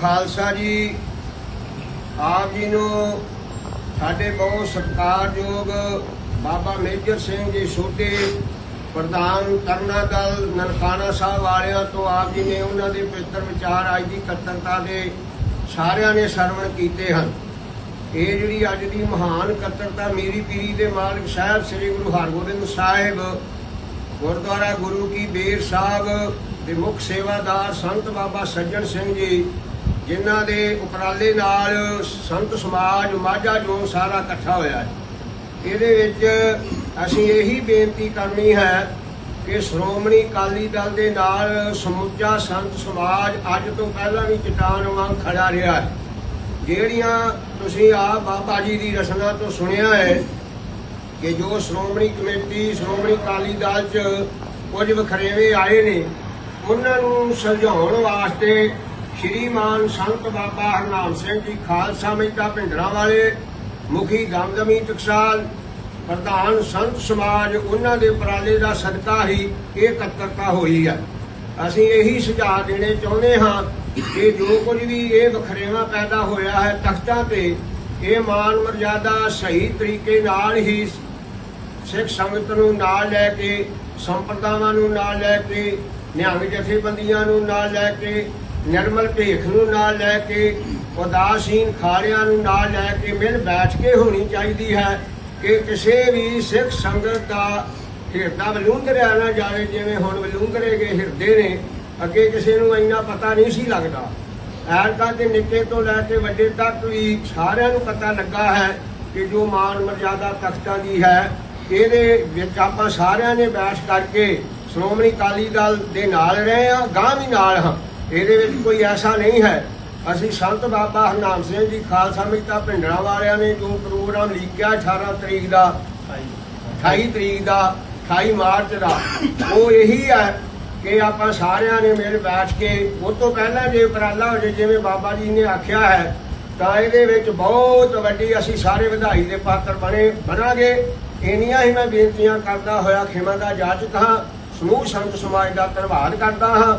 ਖਾਲਸਾ ਜੀ, ਆਪ ਜੀ ਨੂੰ ਸਾਡੇ ਬਹੁਤ ਸਤਿਕਾਰਯੋਗ ਬਾਬਾ ਮੇਜਰ ਸਿੰਘ ਜੀ ਛੋਟੇ ਪ੍ਰਧਾਨ ਤਰਨਾ ਦਲ ਨਨਕਾਣਾ ਸਾਹਿਬ ਵਾਲਿਆਂ ਤੋਂ ਆਪ ਜੀ ਨੇ ਉਹਨਾਂ ਦੇ ਪਵਿੱਤਰ ਵਿਚਾਰ ਅੱਜ ਦੀ ਇਕੱਤਰਤਾ ਦੇ ਸਾਰਿਆਂ ਨੇ ਸਰਵਣ ਕੀਤੇ ਹਨ। ਇਹ ਜਿਹੜੀ ਅੱਜ ਦੀ ਮਹਾਨ ਇਕੱਤਰਤਾ ਮੀਰੀ ਪੀਰੀ ਦੇ ਮਾਲਕ ਸਾਹਿਬ ਸ੍ਰੀ ਗੁਰੂ ਹਰਗੋਬਿੰਦ ਸਾਹਿਬ, ਗੁਰਦੁਆਰਾ ਗੁਰੂ ਕੀ ਬੇਰ ਸਾਹਿਬ ਦੇ ਮੁੱਖ ਸੇਵਾਦਾਰ ਸੰਤ ਬਾਬਾ ਸੱਜਣ ਸਿੰਘ ਜੀ ਜਿਨ੍ਹਾਂ ਦੇ ਉਪਰਾਲੇ ਨਾਲ ਸੰਤ ਸਮਾਜ ਮਾਝਾ ਜੋ ਸਾਰਾ ਇਕੱਠਾ ਹੋਇਆ ਹੈ। ਇਹਦੇ ਵਿੱਚ ਅਸੀਂ ਇਹੀ ਬੇਨਤੀ ਕਰਨੀ ਹੈ ਕਿ ਸ਼੍ਰੋਮਣੀ ਅਕਾਲੀ ਦਲ ਦੇ ਨਾਲ ਸਮੁੱਚਾ ਸੰਤ ਸਮਾਜ ਅੱਜ ਤੋਂ ਪਹਿਲਾਂ ਵੀ ਚਟਾਨ ਵਾਂਗ ਖੜਾ ਰਿਹਾ ਹੈ। ਜਿਹੜੀਆਂ ਤੁਸੀਂ ਆ ਬਾਬਾ ਜੀ ਦੀ ਰਚਨਾ ਤੋਂ ਸੁਣਿਆ ਹੈ ਕਿ ਜੋ ਸ਼੍ਰੋਮਣੀ ਕਮੇਟੀ, ਸ਼੍ਰੋਮਣੀ ਅਕਾਲੀ ਦਲ ਚ ਕੁਝ ਵਖਰੇਵੇਂ ਆਏ ਨੇ, ਉਹਨਾਂ ਨੂੰ ਸੁਲਝਾਉਣ ਵਾਸਤੇ ਸ਼੍ਰੀਮਾਨ ਸੰਤ ਬਾਬਾ ਹਰਨਾਮ ਸਿੰਘ ਜੀ ਖਾਲਸਾ ਮਹਿਤਾ ਭਿੰਡਰਾਂ ਵਾਲੇ, ਮੁਖੀ ਦਮਦਮੀ ਟਕਸਾਲ, ਪ੍ਰਧਾਨ ਸੰਤ ਸਮਾਜ, ਉਹਨਾਂ ਦੇ ਉਪਰਾਲੇ ਦਾ ਸਦਕਾ ਹੀ ਇਹ ਇਕੱਤਰਤਾ ਹੋਈ ਹੈ ਅਸੀਂ ਇਹੀ ਸੁਝਾਅ ਦੇਣੇ ਚਾਹੁੰਦੇ ਹਾਂ ਕਿ ਜੋ ਕੁਝ ਵੀ ਇਹ ਵਖਰੇਵਾ ਪੈਦਾ ਹੋਇਆ ਹੈ ਤਖਤਾਂ ਤੇ, ਇਹ ਮਾਨ ਮਰਜ਼ਾਦਾ ਸਹੀ ਤਰੀਕੇ ਨਾਲ ਹੀ ਸਿੱਖ ਸੰਗਤ ਨੂੰ ਨਾਲ ਲੈ ਕੇ, ਸੰਪਰਦਾਵਾਂ ਨੂੰ ਨਾਲ ਲੈ ਕੇ, ਨਿਹੰਗ ਜਥੇਬੰਦੀਆਂ ਨੂੰ ਨਾਲ ਲੈ ਕੇ ਨਿਰਮਲ ਭੇਖ ਨੂੰ ਨਾਲ ਲੈ ਕੇ, ਉਦਾਸੀਨ ਖਾੜਿਆਂ ਨੂੰ ਨਾਲ ਲੈ ਕੇ ਮਿਲ ਬੈਠ ਕੇ ਹੋਣੀ ਚਾਹੀਦੀ ਹੈ ਕਿ ਕਿਸੇ ਵੀ ਸਿੱਖ ਸੰਗਤ ਦਾ ਹਿਰਦਾ ਵਲੂੰਦਰਿਆ ਨਾ ਜਾਵੇ, ਜਿਵੇਂ ਹੁਣ ਵਲੂੰਦਰੇ ਗਏ ਹਿਰਦੇ ਨੇ, ਅੱਗੇ ਕਿਸੇ ਨੂੰ ਇੰਨਾ ਪਤਾ ਨਹੀਂ ਸੀ ਲੱਗਦਾ। ਐਰਕਾ ਦੇ ਨਿੱਕੇ ਤੋਂ ਲੈ ਕੇ ਵੱਡੇ ਤੱਕ ਵੀ ਸਾਰਿਆਂ ਨੂੰ ਪਤਾ ਲੱਗਾ ਹੈ ਕਿ ਜੋ ਮਾਨ ਮਰਜ਼ਾਦਾ ਤਖਤਾਂ ਦੀ ਹੈ, ਇਹਦੇ ਵਿੱਚ ਆਪਾਂ ਸਾਰਿਆਂ ਨੇ ਬੈਠ ਕਰਕੇ ਸ਼੍ਰੋਮਣੀ ਅਕਾਲੀ ਦਲ ਦੇ ਨਾਲ ਰਹੇ ਹਾਂ ਗਾਂ ਵੀ ਨਾਲ ਹਾਂ। ਇਹਦੇ ਵਿੱਚ ਕੋਈ ਐਸਾ ਨਹੀਂ ਹੈ। ਅਸੀਂ ਸੰਤ ਬਾਬਾ ਹਰਨਾਮ ਸਿੰਘ ਜੀ, ਖਾਲਸਾ ਮਹਿਤਾ ਭਿੰਡਰਾਂ ਵਾਲਿਆਂ ਨੇ ਜੋ ਪ੍ਰੋਗਰਾਮ ਲਿਖਿਆ 18 ਤਰੀਕ ਦਾ 28 ਤਰੀਕ ਦਾ 28 ਮਾਰਚ ਦਾ, ਉਹ ਇਹੀ ਹੈ ਕਿ ਆਪਾਂ ਸਾਰਿਆਂ ਨੇ ਮਿਲ ਬੈਠ ਕੇ, ਉਹ ਤੋਂ ਪਹਿਲਾਂ ਜੇ ਉਪਰਾਲਾ ਹੋ ਜੇ, ਜਿਵੇਂ ਬਾਬਾ ਜੀ ਨੇ ਆਖਿਆ ਹੈ, ਤਾਂ ਇਹਦੇ ਵਿੱਚ ਬਹੁਤ ਵੱਡੀ ਅਸੀਂ ਸਾਰੇ ਵਧਾਈ ਦੇ ਪਾਤਰ ਬਣੇ, ਬਣਾਂਗੇ। ਇੰਨੀਆਂ ਹੀ ਮੈਂ ਬੇਨਤੀਆਂ ਕਰਦਾ ਹੋਇਆ, ਖਿਮਾ ਦਾ ਜਾਚਕ ਹਾਂ, ਸਮੂਹ ਸੰਤ ਸਮਾਜ ਦਾ ਧੰਨਵਾਦ ਕਰਦਾ ਹਾਂ।